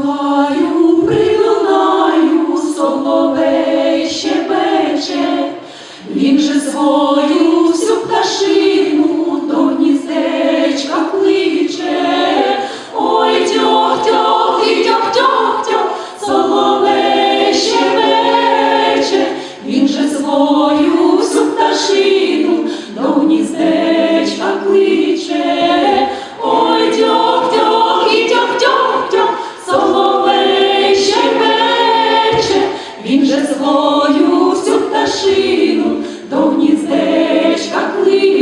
are. свою всю пташину до гніздечка кличе.